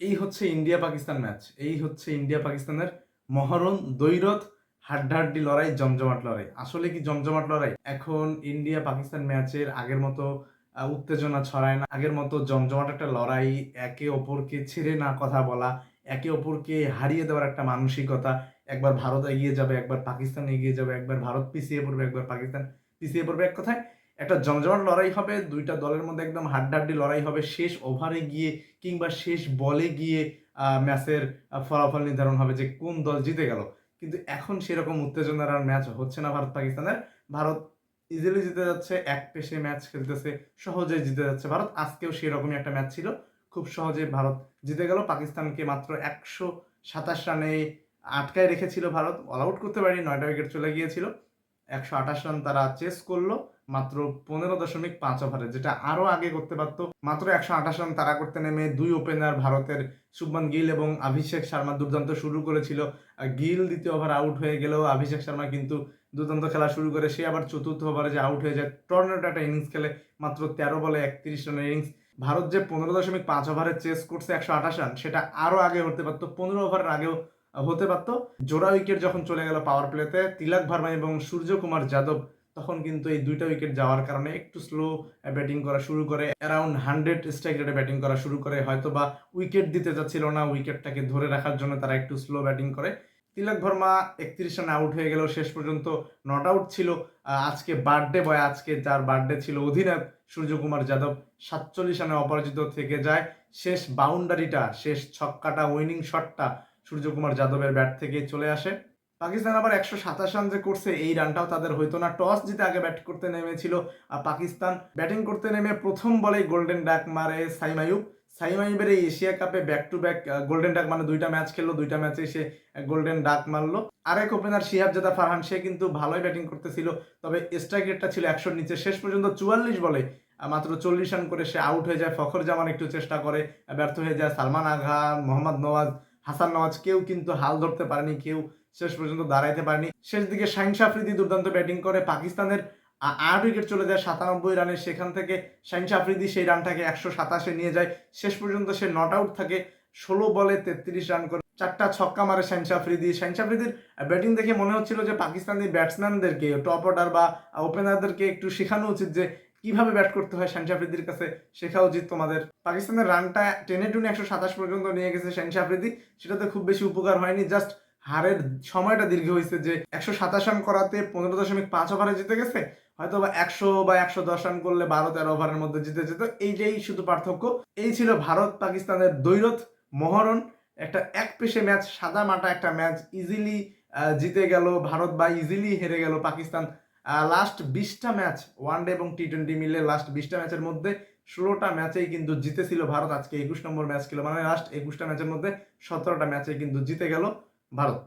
এই হচ্ছে India Pakistan match এই হচ্ছে ইন্ডিয়া পাকিস্তানের মহরণ দৈরথ হাড্ডাহাড্ডি লড়াই, জমজমাট লড়াই। আসলে কি জমজমাট লড়াই? এখন ইন্ডিয়া পাকিস্তান ম্যাচের আগের মতো উত্তেজনা ছড়ায় না। আগের মতো জমজমাট একটা লড়াই, একে অপরকে ছেড়ে না কথা বলা, একে অপরকে হারিয়ে দেওয়ার একটা মানসিকতা। একবার ভারত এগিয়ে যাবে, একবার পাকিস্তান এগিয়ে যাবে, একবার ভারত পিছিয়ে পড়বে, একবার পাকিস্তান পিছিয়ে পড়বে। এক কথায় একটা জমজমাট লড়াই হবে, দুইটা দলের মধ্যে একদম হাড্ডাহাড্ডি লড়াই হবে, শেষ ওভারে গিয়ে কিংবা শেষ বলে গিয়ে ম্যাচের ফলাফল নির্ধারণ হবে যে কোন দল জিতে গেল। কিন্তু এখন সেরকম উত্তেজনার আর ম্যাচ হচ্ছে না ভারত পাকিস্তানের। ভারত ইজিলি জিতে যাচ্ছে, এক পেশে ম্যাচ খেলতেছে, সহজে জিতে যাচ্ছে ভারত। আজকেও সেরকমই একটা ম্যাচ ছিল। খুব সহজে ভারত জিতে গেল। পাকিস্তানকে মাত্র একশো সাতাশ রানে আটকায় রেখেছিল ভারত। অল আউট করতে পারেনি, নয়টা উইকেট চলে গিয়েছিল। একশো আঠাশ রান তারা চেস করল, মাত্র পনেরো দশমিক পাঁচ ওভারে যেটা আরও আগে করতে পারতো। মাত্র একশো আঠাশ রান তারা করতে নেমে দুই ওপেনার ভারতের শুভমান গিল এবং অভিষেক শর্মা দুর্দান্ত শুরু করেছিল। গিল দ্বিতীয় ওভার আউট হয়ে গেলেও অভিষেক শর্মা কিন্তু দুর্দান্ত খেলা শুরু করে। সে আবার চতুর্থ ওভারে যে আউট হয়ে যায় টর্নেটো একটা ইনিংস খেলে, মাত্র তেরো বলে একত্রিশ রানের ইনিংস ভারত যে পনেরো দশমিক পাঁচ ওভারে চেস করছে একশো আঠাশ রান সেটা আরও আগে হতে পারতো। পনেরো ওভারের আগেও হতে পারতো। জোড়া উইকেট যখন চলে গেল পাওয়ার প্লেতে তিলক ভার্মা এবং সূর্যকুমার যাদব তখন কিন্তু এই দুইটা উইকেট যাওয়ার কারণে একটু স্লো ব্যাটিং করা শুরু করে অ্যারাউন্ড হান্ড্রেড স্ট্রাইক রেটে ব্যাটিং করা শুরু করে। হয়তো বা উইকেট দিতে যাচ্ছিল না উইকেটটাকে ধরে রাখার জন্য তারা একটু স্লো ব্যাটিং করে। তিলক ভার্মা একত্রিশ রানে আউট হয়ে গেল, শেষ পর্যন্ত নট আউট ছিল। আজকে বার্থডে বয় আজকে যার বার্থডে ছিল অধিনায়ক সূর্যকুমার যাদব, সাতচল্লিশ রানে অপরাজিত থেকে যায়। শেষ বাউন্ডারিটা শেষ ছক্কাটা উইনিং শটটা সূর্যকুমার যাদবের ব্যাট থেকে চলে আসে। পাকিস্তান আবার একশো সাতাশ রান যে করছে, এই রানটাও তাদের হইতো না। টস জিতে আগে ব্যাট করতে নেমেছিল আর পাকিস্তান ব্যাটিং করতে নেমে প্রথম বলেই গোল্ডেন ডাক মারে সাইম আয়ুব সাইম আয়ুবের এই এশিয়া কাপে back to back golden duck মানে দুইটা ম্যাচ খেললো, দুইটা ম্যাচে সে গোল্ডেন ডাক মারলো। আরেক ওপেনার শিহাব জাদা ফারহান, সে কিন্তু ভালোই ব্যাটিং করতেছিল, তবে স্ট্রাইক রেটটা ছিল একশোর নিচে। শেষ পর্যন্ত চুয়াল্লিশ বলে মাত্র চল্লিশ রান করে সে আউট হয়ে যায়। ফখর জামান একটু চেষ্টা করে ব্যর্থ হয়ে যায়। সালমান আগা মোহাম্মদ নওয়াজ হাসান নওয়াজ কেউ কিন্তু হাল ধরতে পারেনি, কেউ শেষ পর্যন্ত দাঁড়াইতে পারেনি। শেষ দিকে শাহিন আফ্রিদি দুর্দান্ত ব্যাটিং করে, পাকিস্তানের আট উইকেট চলে যায় সাতানব্বই রানে। সেখান থেকে শাহিন আফ্রিদি সেই রানটাকে একশো সাতাশে নিয়ে যায়। শেষ পর্যন্ত সে নট আউট থাকে, ষোলো বলে তেত্রিশ রান করে। চারটা ছক্কা মারে শাহিন আফ্রিদি শাহিন আফ্রিদির ব্যাটিং দেখে মনে হচ্ছিল যে পাকিস্তানি ব্যাটসম্যানদেরকে, টপ অর্ডার বা ওপেনারদেরকে একটু শেখানো উচিত যে কীভাবে ব্যাট করতে হয় শাহিন আফ্রিদির কাছে শেখা উচিত তোমাদের। পাকিস্তানের রানটা টেনে টুনে একশো সাতাশ পর্যন্ত নিয়ে গেছে শাহিন আফ্রিদি সেটাতে খুব বেশি উপকার হয়নি জাস্ট হারের সময়টা দীর্ঘ হয়েছে যে একশো সাতাশ রান করাতে পনেরো দশমিক পাঁচ ওভারে জিতে গেছে হয়তো বা একশো বা একশো দশ রান করলে বারো তেরো ওভারের মধ্যে জিতে যেত। এইটাই শুধু পার্থক্য। এই ছিল ভারত পাকিস্তানের দৈরথ মহরণ। একটা এক পেশে ম্যাচ, সাদা মাটা একটা ম্যাচ ইজিলি জিতে গেল ভারত বা ইজিলি হেরে গেল পাকিস্তান। লাস্ট বিশটা ম্যাচ ওয়ান ডে এবং টি টোয়েন্টি মিলে লাস্ট বিশটা ম্যাচের মধ্যে ষোলোটা ম্যাচেই কিন্তু জিতেছিল ভারত। আজকে একুশ নম্বর ম্যাচ খেলো। মানে লাস্ট একুশটা ম্যাচের মধ্যে সতেরোটা ম্যাচে কিন্তু জিতে গেল ভারত।